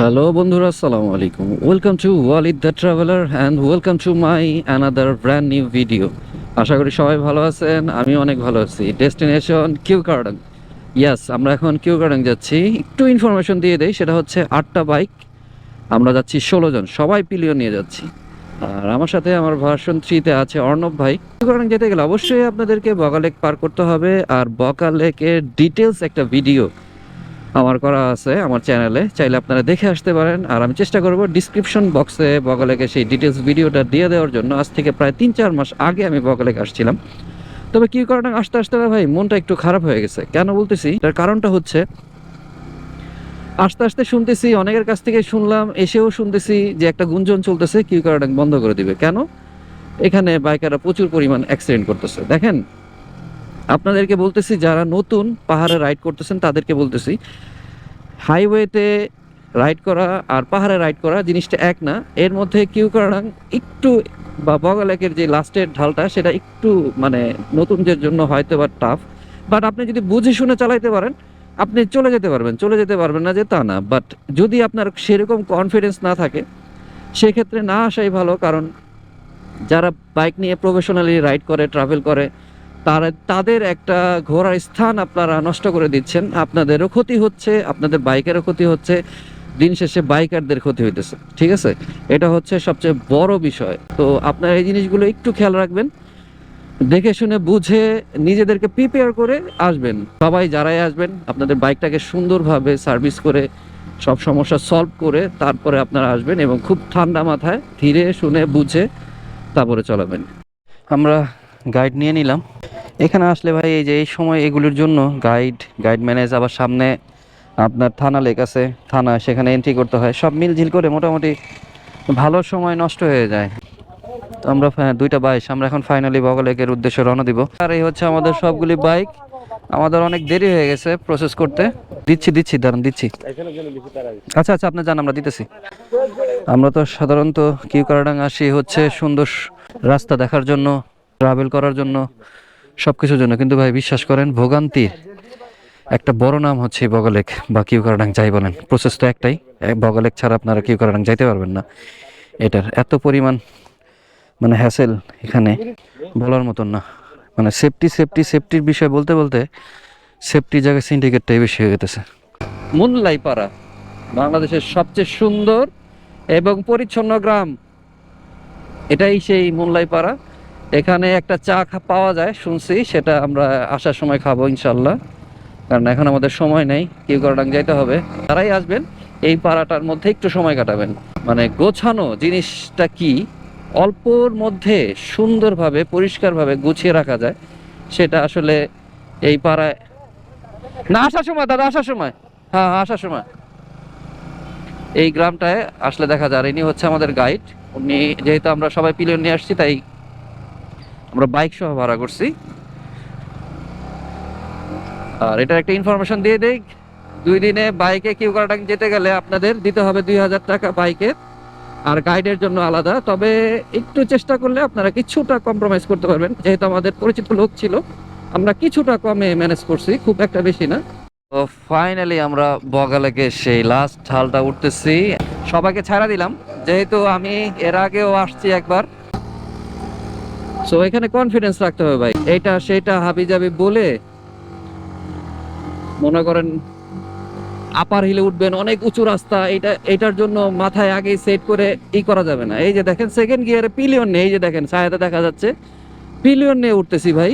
Hello বন্ধুরা, আসসালামু আলাইকুম। Welcome to Walid the traveller and welcome to my another brand new video আশা করি সবাই ভালো আছেন, আমি অনেক ভালো আছি। ডেস্টিনেশন কিউ কার্ডন ইয়াস আমরা এখন কিউ কার্ডন যাচ্ছি। একটু ইনফরমেশন দিয়ে দেই, সেটা হচ্ছে আটটা বাইক আমরা যাচ্ছি ষোলো জন, সবাই পিলিও নিয়ে যাচ্ছি। আর আমার সাথে আমার ভার্সন থ্রিতে আছে অর্ণব ভাই। কিউ কার্ডন যেতে গেলে অবশ্যই আপনাদেরকে বগালেক পার করতে হবে। আর বকালেকের ডিটেলস একটা ভিডিও আমার করা আছে আমার চ্যানেলে। চাইলে আপনারা দেখে আসতে পারেন। আর আমি চেষ্টা করব ডিসক্রিপশন বক্সে বগলেকে সেই ডিটেলস ভিডিওটা দিয়ে দেওয়ার জন্য। আজ থেকে প্রায় তিন চার মাস আগে আমি বগলেকে আসছিলাম। তবে কি কারণে আসতে আসতে ভাই, মনটা একটু খারাপ হয়ে গেছে। কেন বলতেছি? তার কারণটা হচ্ছে, আস্তে আস্তে শুনতেছি, অনেকের কাছ থেকে শুনলাম, এসেও শুনতেছি যে একটা গুঞ্জন চলতেছে কিউ কারণ বন্ধ করে দিবে? কেন? এখানে বাইকাররা প্রচুর পরিমাণ অ্যাক্সিডেন্ট করতেছে। দেখেন আপনাদেরকে বলতেছি, যারা নতুন পাহাড়ে রাইড করতেছেন, তাদেরকে বলতেছি, হাইওয়েতে রাইড করা আর পাহাড়ে রাইড করা জিনিসটা এক না। এর মধ্যে কিউ কারণ একটু বা বগালেকের যে লাস্টের ঢালটা, সেটা একটু মানে নতুনদের জন্য হয়তো বা টাফ বাট আপনি যদি বুঝে শুনে চালাইতে পারেন, আপনি চলে যেতে পারবেন। চলে যেতে পারবেন না যে তা না। বাট যদি আপনার সেরকম কনফিডেন্স না থাকে, সেক্ষেত্রে না আসাই ভালো। কারণ যারা বাইক নিয়ে প্রফেশনালি রাইড করে ট্রাভেল করে তারা, তাদের একটা ঘোরার স্থান আপনারা নষ্ট করে দিচ্ছেন। আপনাদেরও ক্ষতি হচ্ছে, আপনাদের বাইকেরও ক্ষতি হচ্ছে, দিন শেষে বাইকারদের ক্ষতি হইতেছে, ঠিক আছে? এটা হচ্ছে সবচেয়ে বড় বিষয়। তো আপনারা এই জিনিসগুলো একটু খেয়াল রাখবেন, দেখে শুনে বুঝে নিজেদেরকে প্রিপেয়ার করে আসবেন। সবাই যারাই আসবেন, আপনাদের বাইকটাকে সুন্দরভাবে সার্ভিস করে, সব সমস্যা সলভ করে তারপরে আপনারা আসবেন এবং খুব ঠান্ডা মাথায় ধীরে শুনে বুঝে তারপরে চলাবেন। আমরা গাইড নিয়ে নিলাম। এখানে আসলে ভাই এই যে এই সময় এগুলির জন্য গাইড গাইড ম্যানেজ আবার সামনে আপনার থানা লেক আছে। থানা সেখানে এন্ট্রি করতে হয়। সব মিলঝিল করে মোটামুটি ভালো সময় নষ্ট হয়ে যায়। তো আমরা দুইটা বাইশ আমরা এখন ফাইনালি বগলেকের উদ্দেশ্যে রওনা দিব। আর এই হচ্ছে আমাদের সবগুলি বাইক আমাদের অনেক দেরি হয়ে গেছে প্রসেস করতে। দিচ্ছি দিচ্ছি, দাঁড়ান, দিচ্ছি। আচ্ছা আচ্ছা আপনি জান আমরা দিতেছি। আমরা তো সাধারণত কিউ কারাডাং আসি হচ্ছে সুন্দর রাস্তা দেখার জন্য ট্রাভেল করার জন্য। সব কিছুর জন্য। কিন্তু ভাই, বিশ্বাস করেন, ভোগান্তির একটা বড় নাম হচ্ছে এই বগলেক বা কিউ কারাডাং যাই বলেন। প্রসেস তো একটাই। এক বগলেক ছাড়া আপনারা কিউ কারাডাং যাইতে পারবেন না। এটার এত পরিমাণ মানে হ্যাসেল এখানে বলার মতন না। মানে সেফটি সেফটি সেফটির বিষয় বলতে বলতে সেফটি জায়গায় সিন্ডিকেটটাই বেশি হয়ে গেছে মুনলাই পাড়া বাংলাদেশের সবচেয়ে সুন্দর এবং পরিচ্ছন্ন গ্রাম। এটাই সেই মুনলাই পাড়া এখানে একটা চা পাওয়া যায় শুনছি। সেটা আমরা আসার সময় খাব ইনশাল্লাহ। কারণ এখন আমাদের সময় নেই কিউ করডাং যাইতে হবে। তারাই আসবেন এই পাড়াটার মধ্যে একটু সময় কাটাবেন। মানে গোছানো জিনিসটা কি? অল্পর মধ্যে সুন্দরভাবে পরিষ্কারভাবে গুছিয়ে রাখা যায়। সেটা আসলে এই পাড়ায় না আসার সময় দাদা আসার সময়। হ্যাঁ হ্যাঁ, আসার সময়। এই গ্রামটায় আসলে দেখা যায় ইনি হচ্ছে আমাদের গাইড। উনি যেহেতু আমরা সবাই পিলিয়ন নিয়ে আসছি তাই আমরা বাইক সহ ভাড়া করছি। আর এটা একটা ইনফরমেশন দিয়ে দেই, দুই দিনে বাইকে কিউ কারাটাং যেতে গেলে আপনাদের দিতে হবে দুই হাজার টাকা বাইকের আর গাইডের জন্য আলাদা। তবে একটু চেষ্টা করলে আপনারা কিছুটা কম্প্রোমাইজ করতে পারবেন। যেহেতু আমাদের পরিচিত লোক ছিল, আমরা কিছুটা কমে ম্যানেজ করছি, খুব একটা বেশি না। তো ফাইনালি আমরা বগালেকে সেই লাস্ট ঢালটা উঠতেছি। সবাইকে ছাড়া দিলাম। যেহেতু আমি এর আগেও আসছি একবার সো এখানে কনফিডেন্স রাখতে হবে ভাই। এইটা সেটা হাবি যাবি বলে মনে করেন আপার হিলে উঠবেন, অনেক উঁচু রাস্তা এটা এটার জন্য মাথায় আগে সেট করে ই করা যাবে না। এই যে দেখেন সেকেন্ড গিয়ারে পিলিয়ন নেই, এই যে দেখেন, ছায়াতে দেখা যাচ্ছে। পিলিয়ন নিয়ে উঠতেছি ভাই।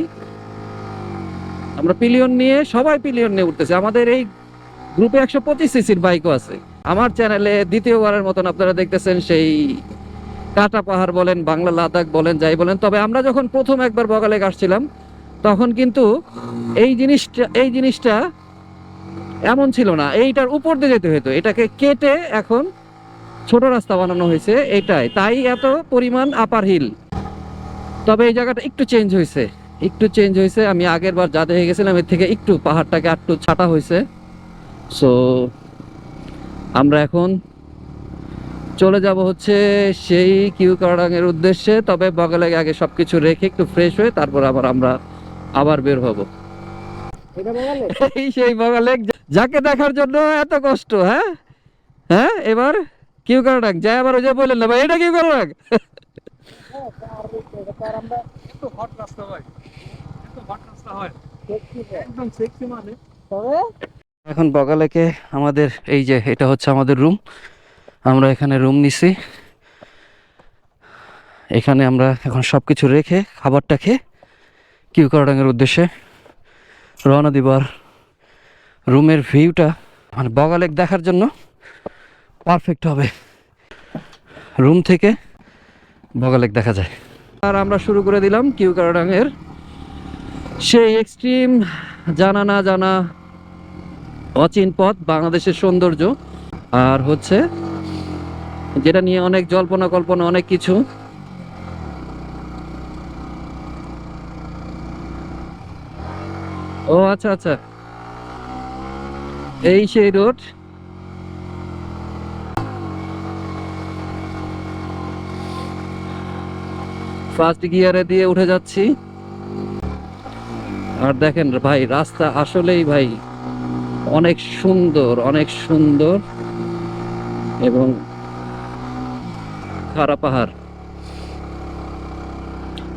আমরা পিলিয়ন নিয়ে, সবাই পিলিয়ন নিয়ে উঠতেছি। আমাদের এই গ্রুপে একশো পঁচিশ সিসির বাইকও আছে। আমার চ্যানেলে দ্বিতীয়বারের মতন আপনারা দেখতেছেন সেই কাটা পাহাড় বলেন, বাংলা লাদাখ বলেন, যাই বলেন, তবে আমরা যখন প্রথম একবার বগালেক আসছিলাম, তখন কিন্তু এই জিনিসটা এই জিনিসটা এমন ছিল না। এইটার উপর দিয়ে যেতে হতো। এটাকে কেটে এখন ছোট রাস্তা বানানো হয়েছে, এটাই। তাই এত পরিমাণ আপার হিল তবে এই জায়গাটা একটু চেঞ্জ হয়েছে। একটু চেঞ্জ হয়েছে। আমি আগের বার যা দেখে গেছিলাম, এর থেকে একটু পাহাড়টাকে একটু ছাটা হয়েছে। সো আমরা এখন চলে যাব হচ্ছে সেই কিউ কারাং উদ্দেশ্যে তবে বগলে আগে সবকিছু রেখে একটু ফ্রেশ হয়ে তারপর আবার আমরা আবার বের হব। এই সেই বগলে যাকে দেখার জন্য এত কষ্ট হ্যাঁ? হ্যাঁ এবার কিউ কারডাক যায় আবার ওই যে বললেন না ভাই এটা কিউ কারডাক একটু হট রাস্তা ভাই একটু হট রাস্তা একদম সেক্সি মানে এখন বগালেকে আমাদের এই যে এটা হচ্ছে আমাদের রুম আমরা এখানে রুম নিছি। এখানে আমরা এখন সব কিছু রেখে খাবারটা খেয়ে কিউ কারডাঙ্গের উদ্দেশ্যে রওনা দিবার রুমের ভিউটা মানে বগালেক দেখার জন্য পারফেক্ট হবে। রুম থেকে বগালেক দেখা যায়। আর আমরা শুরু করে দিলাম কিউ কারডাঙ্গের সেই এক্সট্রিম জানা না জানা অচিন পথ, বাংলাদেশের সৌন্দর্য। আর হচ্ছে যেটা নিয়ে অনেক জল্পনা কল্পনা, অনেক কিছু। ও আচ্ছা আচ্ছা। এই সেই রোড। ফার্স্ট গিয়ারে দিয়ে উঠে যাচ্ছি। আর দেখেন ভাই, রাস্তা আসলেই ভাই অনেক সুন্দর অনেক সুন্দর। এবং খারাপ পাহাড়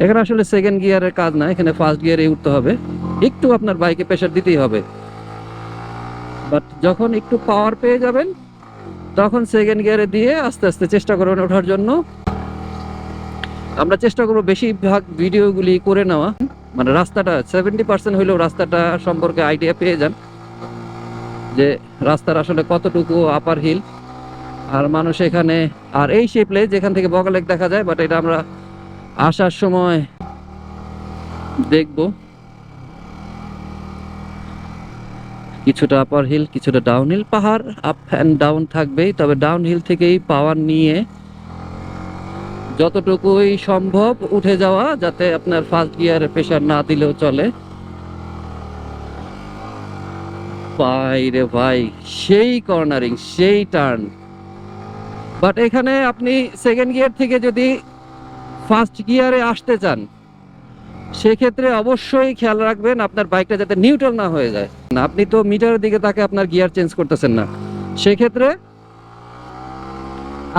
এখানে আসলে সেকেন্ড গিয়ারের কাজ না, এখানে ফার্স্ট গিয়ারে উঠতে হবে। একটু আপনার বাইকে প্রেশার দিতেই হবে। বাট যখন একটু পাওয়ার পেয়ে যাবেন, তখন সেকেন্ড গিয়ারে দিয়ে আস্তে আস্তে চেষ্টা করবেন ওঠার জন্য। আমরা চেষ্টা করব বেশিরভাগ ভিডিওগুলি করে নেওয়া। মানে রাস্তাটা সেভেন্টি পার্সেন্ট হইলেও রাস্তাটা সম্পর্কে আইডিয়া পেয়ে যান। যে রাস্তার আসলে কতটুকু আপার হিল আর মানুষ এখানে, আর এই সেই প্লেস যেখান থেকে বগালেক দেখা যায় বাট এটা আমরা আসার সময় দেখব। কিছুটা আপার হিল কিছুটা ডাউন হিল পাহাড় আপ অ্যান্ড ডাউন থাকবেই, তবে ডাউন হিল থেকেই পাওয়ার নিয়ে যতটুকুই সম্ভব উঠে যাওয়া, যাতে আপনার ফার্স্ট গিয়ারে প্রেশার না দিলেও চলে। ভাই রে ভাই, সেই কর্নারিং সেই টার্ন বাট এখানে আপনি সেকেন্ড গিয়ার থেকে যদি ফার্স্ট গিয়ারে আসতে চান, সেক্ষেত্রে অবশ্যই খেয়াল রাখবেন আপনার বাইকটা যাতে নিউট্রাল না হয়ে যায়। না আপনি তো মিটারের দিকে তাকে আপনার গিয়ার চেঞ্জ করতেছেন না। সেক্ষেত্রে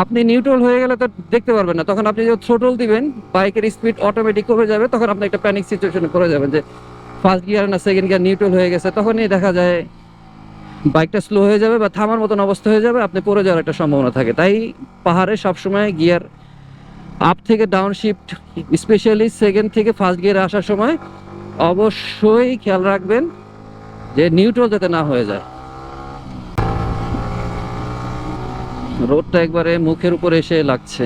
আপনি নিউট্রাল হয়ে গেলে তো দেখতে পারবেন না। তখন আপনি যখন থ্রোটল দিবেন বাইকের স্পিড অটোমেটিক কমে যাবে, তখন আপনি একটা প্যানিক সিচুয়েশনে পড়ে যাবেন যে ফার্স্ট গিয়ার না সেকেন্ড গিয়ার নিউট্রাল হয়ে গেছে। তখনই দেখা যায় বাইকটা স্লো হয়ে যাবে বা থামার মতন অবস্থা হয়ে যাবে, আপনি পড়ে যাওয়ার একটা সম্ভাবনা থাকে। তাই পাহাড়ে সবসময় গিয়ার আপ থেকে ডাউন শিফট স্পেশালি সেকেন্ড থেকে ফার্স্ট গিয়ারে আসার সময় অবশ্যই খেয়াল রাখবেন যে নিউট্রাল যাতে না হয়ে যায়। রোডটা একবারে মুখের উপরে এসে লাগছে।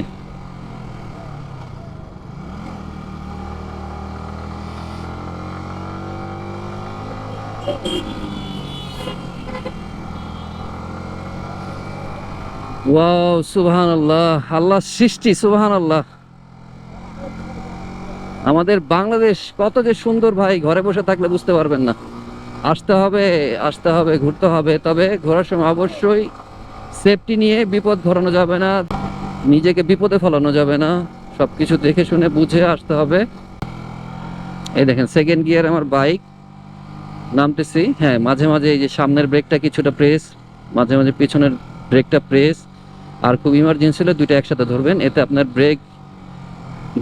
ওয়াও সুবহান আল্লাহ আল্লাহ সৃষ্টি সুবহান আল্লাহ আমাদের বাংলাদেশ কত যে সুন্দর ভাই, ঘরে বসে থাকলে বুঝতে পারবেন না। আসতে হবে আসতে হবে, ঘুরতে হবে, তবে ঘোরার সময় অবশ্যই সেফটি নিয়ে বিপদ ঘটানো যাবে না, নিজেকে বিপদে ফেলানো যাবে না। সব কিছু দেখে শুনে বুঝে আসতে হবে। এই দেখেন সেকেন্ড গিয়ার আমার বাইক নামতেছি হ্যাঁ মাঝে মাঝে এই যে সামনের ব্রেকটা কিছুটা প্রেস মাঝে মাঝে পিছনের ব্রেকটা প্রেস আর খুব ইমার্জেন্সি হলে দুইটা একসাথে ধরবেন, এতে আপনার ব্রেক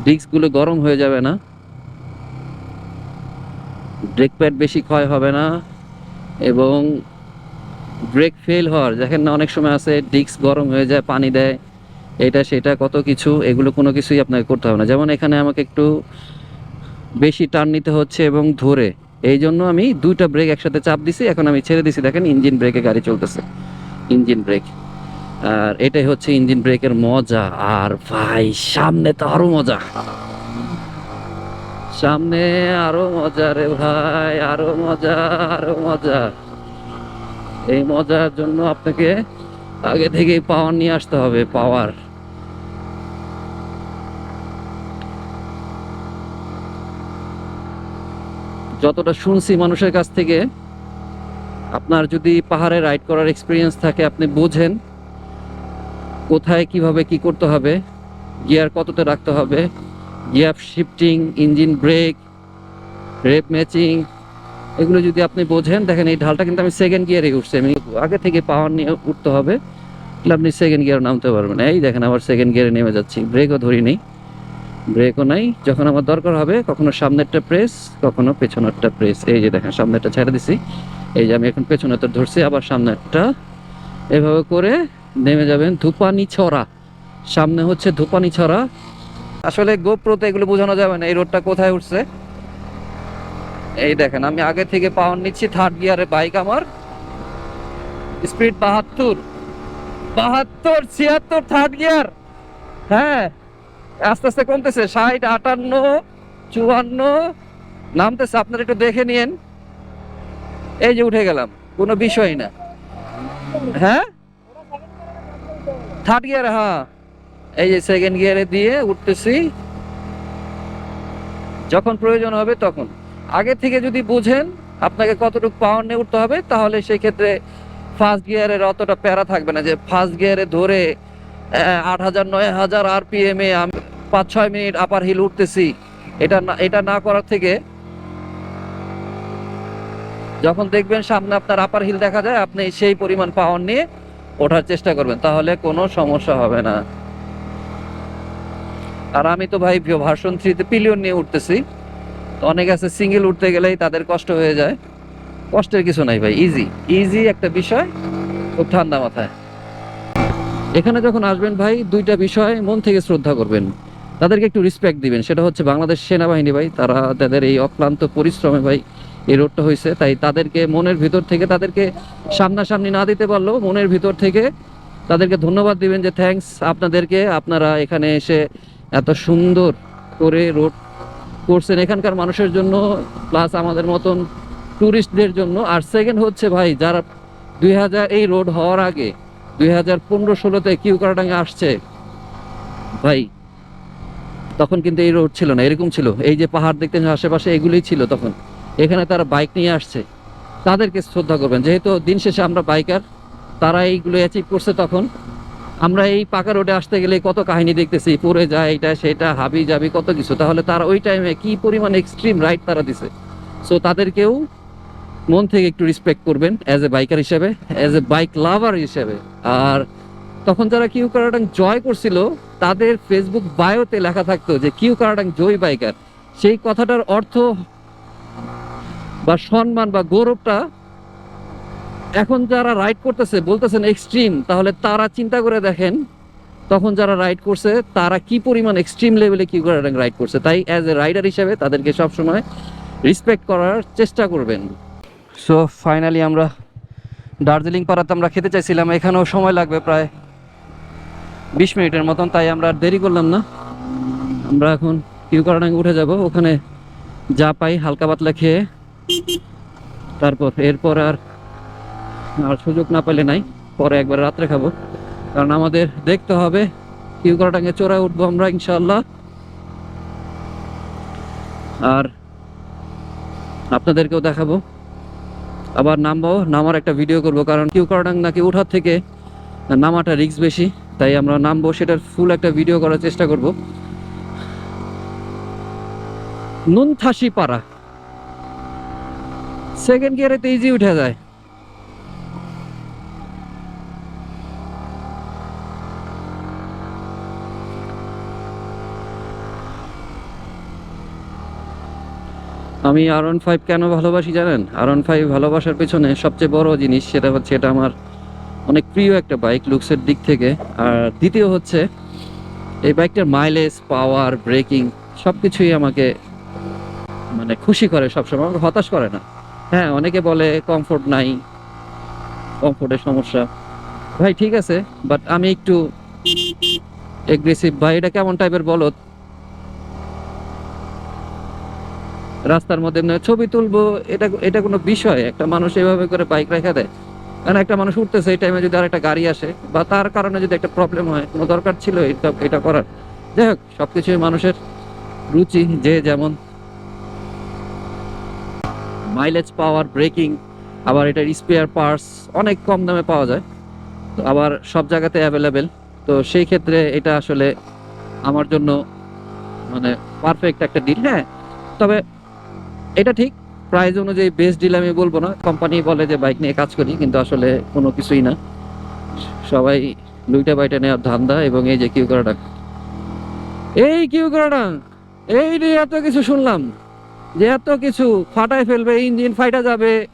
ডিস্কগুলো গরম হয়ে যাবে না। ব্রেক প্যাড বেশি ক্ষয় হবে না এবং ব্রেক ফেল হওয়ার, দেখেন না, অনেক সময় আছে ডিস্ক গরম হয়ে যায়, পানি দেয়, এটা সেটা কত কিছু, এগুলো কোনো কিছুই আপনাকে করতে হবে না। যেমন এখানে আমাকে একটু বেশি টার্ন নিতে হচ্ছে এবং ধরে, এই জন্য আমি দুইটা ব্রেক একসাথে চাপ দিছি, এখন আমি ছেড়ে দিছি, দেখেন ইঞ্জিন ব্রেকে গাড়ি চলতেছে ইঞ্জিন ব্রেক আর এটাই হচ্ছে ইঞ্জিন ব্রেকের মজা। আর ভাই, সামনে তো আরও মজা। সামনে আরও মজা রে ভাই, আরও মজা আরও মজা। এই মজার জন্য আপনাকে আগে থেকেই পাওয়ার নিয়ে আসতে হবে, পাওয়ার। যতটা শুনছি মানুষের কাছ থেকে, আপনার যদি পাহাড়ে রাইড করার এক্সপিরিয়েন্স থাকে, আপনি বোঝেন। কোথায়, কীভাবে, কি করতে হবে, গিয়ার কততে রাখতে হবে gear shifting, engine brake, rev matching, এগুলো যদি আপনি বোঝেন, দেখেন এই ঢালটা কিন্তু আমি সেকেন্ড গিয়ারে উঠছি, আমি আগে থেকে পাওয়ার নিয়ে উঠতে হবে, তাহলে আপনি সেকেন্ড গিয়ারে নামতে পারবেন। এই দেখেন আবার সেকেন্ড গিয়ারে নেমে যাচ্ছি ব্রেকও ধরি নেই ব্রেকও নাই, যখন আমার দরকার হবে, কখনো সামনেরটা প্রেস কখনো পেছনেরটা প্রেস এই যে দেখেন সামনেরটা ছেড়ে দিছি, এই যে আমি এখন পেছনেরটা ধরছি, আবার সামনেরটা, এভাবে করে নেমে যাবেন ধূপানি ছড়া। সামনে হচ্ছে ধূপানি ছড়া। আসলে গোপ্রোতে এগুলো বোঝানো যাবে না, এই রোডটা কোথায় উঠছে? এই দেখেন, আমি আগে থেকে পাওয়ার নিচ্ছি থার্ড গিয়ারে বাইক আমার। স্পিড বাহাত্তর। বাহাত্তর, ছিয়াত্তর থার্ড গিয়ার হ্যাঁ আস্তে আস্তে কমতেছে, ষাট, আটান্ন, চুয়ান্ন। নামতেছে, আপনারা একটু দেখে নিন এই যে উঠে গেলাম, কোনো বিষয় না। হ্যাঁ? থার্ড গিয়ারে হ্যাঁ। এই যে সেকেন্ড গিয়ারে দিয়ে উঠতেছি। যখন প্রয়োজন হবে তখন। আগে থেকে যদি বুঝেন আপনাকে কতটুকু পাওয়ার নিয়ে উঠতে হবে, তাহলে সেই ক্ষেত্রে ফার্স্ট গিয়ারের অতটা প্যারা থাকবে না যে ফার্স্ট গিয়ারে ধরে আট হাজার, নয় হাজার আর পি এম এ আমি পাঁচ, ছয় মিনিট আপার হিল উঠতেছি। এটা না এটা না করার থেকে যখন দেখবেন সামনে আপনার আপার হিল দেখা যায়, আপনি সেই পরিমাণ পাওয়ার নিয়ে ওঠার চেষ্টা করবেন, তাহলে কোনো সমস্যা হবে না। আর আমি তো ভাই ভার্সন থ্রিতে পিলিয়ন নিয়ে উঠতেছি। তো অনেক আছে, সিঙ্গেল উঠতে গেলেই তাদের কষ্ট হয়ে যায়। কষ্টের কিছু নাই ভাই ইজি ইজি একটা বিষয়, খুব ঠান্ডা মাথায়। এখানে যখন আসবেন ভাই, দুইটা বিষয় মন থেকে শ্রদ্ধা করবেন। তাদেরকে একটু রেসপেক্ট দিবেন, সেটা হচ্ছে বাংলাদেশ সেনাবাহিনী ভাই, তারা তাদের এই অক্লান্ত পরিশ্রমে ভাই এই রোডটা হয়েছে। তাই তাদেরকে মনের ভিতর থেকে তাদেরকে সামনাসামনি না দিতে পারলেও মনের ভিতর থেকে তাদেরকে ধন্যবাদ দিবেন যে থ্যাঙ্কস আপনাদেরকে। আপনারা এখানে এসে এত সুন্দর করে রোড করছেন। এখানকার মানুষের জন্য প্লাস আমাদের মতন ট্যুরিস্টদের জন্য। আর সেকেন্ড হচ্ছে ভাই, যারা দুই হাজার এই রোড হওয়ার আগে দুই হাজার পনেরো ষোলোতে কিউ কারাটাঙ্গে আসছে, ভাই, তখন কিন্তু এই রোড ছিল না, এরকম ছিল। এই যে পাহাড় দেখতেন আশেপাশে এগুলোই ছিল তখন। এখানে তারা বাইক নিয়ে আসছে। তাদেরকে শ্রদ্ধা করবেন। যেহেতু দিন শেষে আমরা বাইকার, তারা এইগুলো অ্যাচিভ করছে তখন। আমরা এই পাকা রোডে আসতে গেলে কত কাহিনী দেখতেছি, পড়ে যায় এটা, সেটা, হাবি যাবি কত কিছু। তাহলে তারা ওই টাইমে কি পরিমাণ এক্সট্রিম রাইড তারা দিছে। সো তাদেরকেও মন থেকে একটু রেসপেক্ট করবেন অ্যাজ এ বাইকার হিসেবে অ্যাজ এ বাইক লাভার হিসেবে। আর তখন যারা কিউ কারাডাং জয় করছিল, তাদের ফেসবুক বায়োতে লেখা থাকতো যে কিউ কারাডাং জয় বাইকার সেই কথাটার অর্থ বা সম্মান বা গৌরবটা এখন যারা রাইড করতেছে, বলতেছেন এক্সট্রিম তাহলে তারা চিন্তা করে দেখেন, তখন যারা রাইড করছে, তারা কি পরিমাণ এক্সট্রিম লেভেলে কিউ কারাডাং রাইড করছে? তাই অ্যাজ এ রাইডার হিসেবে তাদেরকে সবসময় রেসপেক্ট করার চেষ্টা করবেন। সো ফাইনালি আমরা দার্জিলিং পাড়াতে আমরা খেতে চাইছিলাম, এখানেও সময় লাগবে প্রায় বিশ মিনিটের মতন, তাই আমরা আর দেরি করলাম না। আমরা এখন কিউ কারাডাঙ্গে উঠে যাব, ওখানে যা পাই হালকা পাতলা খেয়ে তারপর এরপর আর আর সুযোগ না পেলে নাই। পরে একবার রাত্রে খাব। কারণ আমাদের দেখতে হবে কিউ কারাডাঙ্গে চোরায় উঠবো আমরা ইনশাল্লাহ আর আপনাদেরকেও দেখাবো। আবার নামবো, নামার একটা ভিডিও করব। কারণ কিউ কারাডাং নাকি ওঠার থেকে নামাটা রিস্ক বেশি। তাই আমরা নামবো, সেটার ফুল একটা ভিডিও করার চেষ্টা করব। নুনথাসি পাড়া সেকেন্ড গিয়ারে তো ইজি উঠে যায়। আমি আর ওয়ান ফাইভ কেন ভালোবাসি জানেন? আর ওয়ান ফাইভ ভালোবাসার পেছনে সবচেয়ে বড় জিনিস সেটা হচ্ছে এটা আমার অনেক প্রিয় একটা বাইক লুকসের দিক থেকে। আর দ্বিতীয় হচ্ছে, এই বাইকটার মাইলেজ পাওয়ার ব্রেকিং সব কিছুই আমাকে মানে খুশি করে সবসময়, আমাকে হতাশ করে না। হ্যাঁ অনেকে বলে কমফোর্ট নাই। কমফোর্টের সমস্যা। ভাই, ঠিক আছে বাট আমি একটু এগ্রেসিভ ভাই, এটা কেমন টাইপের বলো রাস্তার মধ্যে ছবি তুলবো, এটা এটা কোনো বিষয়। একটা মানুষ এভাবে করে বাইক রেখে দেয়। কারণ একটা মানুষ উঠতেছে, এই টাইমে যদি আর একটা গাড়ি আসে, বা তার কারণে যদি একটা প্রবলেম হয়, কোনো দরকার ছিল, এটা এটা করার। যাই হোক, সবকিছুই মানুষের রুচি, যে যেমন। মাইলেজ পাওয়ার ব্রেকিং আবার এটার স্পেয়ার পার্টস অনেক কম দামে পাওয়া যায়। তো আবার সব জায়গাতে অ্যাভেলেবেল তো সেই ক্ষেত্রে এটা আসলে আমার জন্য মানে পারফেক্ট একটা ডিল হ্যাঁ তবে এটা ঠিক। প্রাইস অনুযায়ী বেস্ট ডিল আমি বলব না। কোম্পানি বলে যে বাইক নিয়ে কাজ করি, কিন্তু আসলে কোনো কিছুই না। সবাই দুইটা বাইটা নেওয়ার ধান্দা এবং এই যে কিউ করাডাং এই কিউ করাডাং এই রে এত কিছু শুনলাম। যে এত কিছু ফাটায় ফেলবে, ইঞ্জিন ফাইটা যাবে,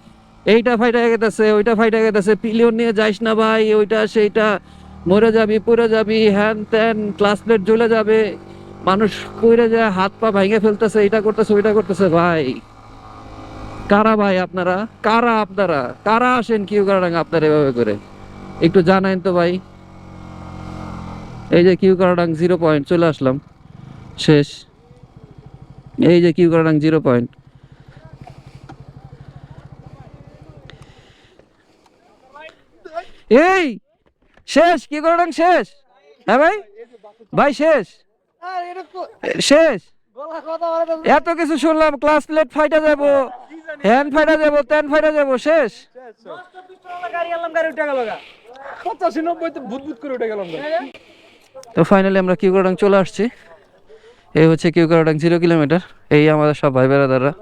এইটা ফাইটা গেতেছে, ওইটা ফাইটা গেতেছে পিলিয়ন নিয়ে যাইস না ভাই, ওইটা, সেইটা, মরে যাবি, পড়ে যাবি, হ্যান ত্যান ক্লাস প্লেট জ্বলে যাবে, মানুষ পড়ে যায়, হাত পা ভেঙে ফেলতেছে এটা করতেছে, ওইটা করতেছে, ভাই। কারা ভাই আপনারা? কারা আপনারা? কারা আসেন কিউ কারাডাং আপনারা এভাবে করে? একটু জানাইন তো ভাই। এই যে কিউ কারাডাং জিরো পয়েন্ট চলে আসলাম। শেষ। এই যে কিউ কারাডাং জিরো পয়েন্ট। এই শেষ কি কারাডাং শেষ। হ্যাঁ ভাই? ভাই শেষ। শেষ। এত কিছু শুনলাম ক্লাস প্লেট ফাইটা যাব হ্যান্ড ফাইটা যাব ত্যান ফাইটা যাব শেষ। তো ফাইনালি আমরা কিউকারাডাং চলে আসছি। এই হচ্ছে কিউকারাডাং জিরো কিলোমিটার এই আমাদের সব ভাই বেড়াদাররা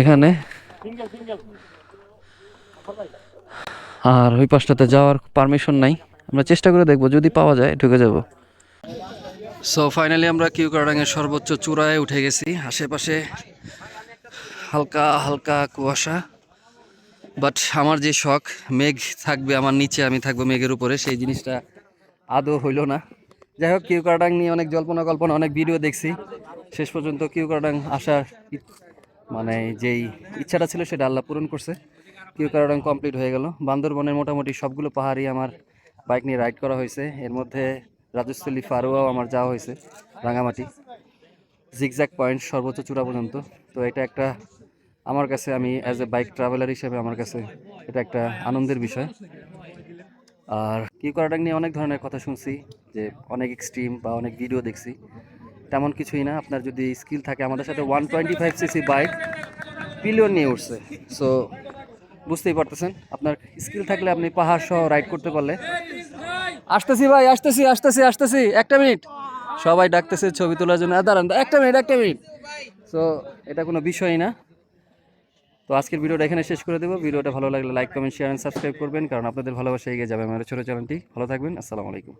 এখানে। আর ওই পাশটাতে যাওয়ার পারমিশন নাই। আমরা চেষ্টা করে দেখব, যদি পাওয়া যায়, ঢুকে যাব। সো ফাইনালি আমরা কিউকারাডাং এর সর্বোচ্চ চূড়ায় উঠে গেছি। আশেপাশে হালকা হালকা কুয়াশা। বাট আমার যে শখ, মেঘ থাকবে আমার নিচে, আমি থাকব মেঘের উপরে। সেই জিনিসটা আদৌ হইল না। যাই হোক কিউ নিয়ে অনেক জল্পনা কল্পনা, অনেক ভিডিও দেখছি। শেষ পর্যন্ত কিউ কার্ডাং আসার মানে যেই ইচ্ছাটা ছিল সেটা আল্লাহ পূরণ করছে। কিউ কার্ডাং কমপ্লিট হয়ে গেল। বান্দরবনের মোটামুটি সবগুলো পাহাড়ই আমার বাইক নিয়ে রাইড করা হয়েছে। এর মধ্যে রাজস্থলী, ফারুয়াও আমার যাওয়া হয়েছে, রাঙামাটি। জিগজ্যাক পয়েন্ট সর্বোচ্চ চূড়া পর্যন্ত। তো এটা একটা আমার কাছে, আমি অ্যাজ এ বাইক ট্রাভেলার হিসেবে আমার কাছে এটা একটা আনন্দের বিষয়। আর কি করাটাক নিয়ে অনেক ধরনের কথা শুনছি, যে অনেক এক্সট্রিম বা অনেক ভিডিও দেখছি। তেমন কিছুই না, আপনার যদি স্কিল থাকে, আমাদের সাথে one twenty five CC bike pillion নিয়ে উঠছে। সো বুঝতেই পারতেছেন, আপনার স্কিল থাকলে আপনি পাহাড় সহ রাইড করতে পারলে। আসতেছি ভাই, আসতেছি আসতেছি আসতেছি, একটা মিনিট সবাই ডাকতেছে ছবি তোলার জন্য। দাঁড়ান, একটা মিনিট একটা মিনিট সো এটা কোনো বিষয়ই না। তো আজকের ভিডিওটা এখানে শেষ করে দেবো। ভিডিওটা ভালো লাগলে like comment share and subscribe করবেন, কারণ আপনাদের ভালোবাসা এগিয়ে যাবে আমার ছোটো চ্যানেলটি ভালো থাকবেন, আসসালামু আলাইকুম।